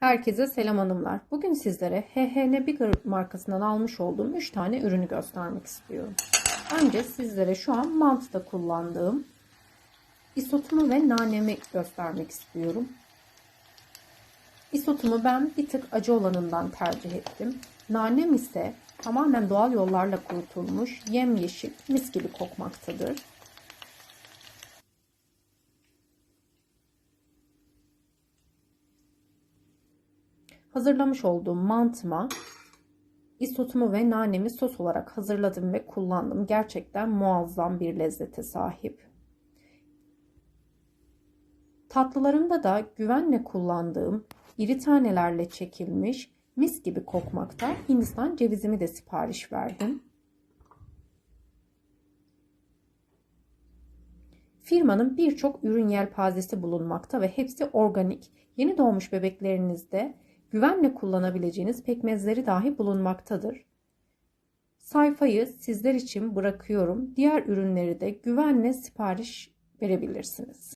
Herkese selam hanımlar. Bugün sizlere HHN Bigger markasından almış olduğum 3 tane ürünü göstermek istiyorum. Önce sizlere şu an mantıda kullandığım isotumu ve nanemi göstermek istiyorum. İsotumu ben bir tık acı olanından tercih ettim. Nanem ise tamamen doğal yollarla kurutulmuş yemyeşil mis gibi kokmaktadır. Hazırlamış olduğum mantıma isotumu ve nanemi sos olarak hazırladım ve kullandım. Gerçekten muazzam bir lezzete sahip. Tatlılarımda da güvenle kullandığım iri tanelerle çekilmiş mis gibi kokmakta Hindistan cevizimi de sipariş verdim. Firmanın birçok ürün yelpazesi bulunmakta ve hepsi organik. Yeni doğmuş bebeklerinizde güvenle kullanabileceğiniz pekmezleri dahi bulunmaktadır. Sayfayı sizler için bırakıyorum. Diğer ürünleri de güvenle sipariş verebilirsiniz.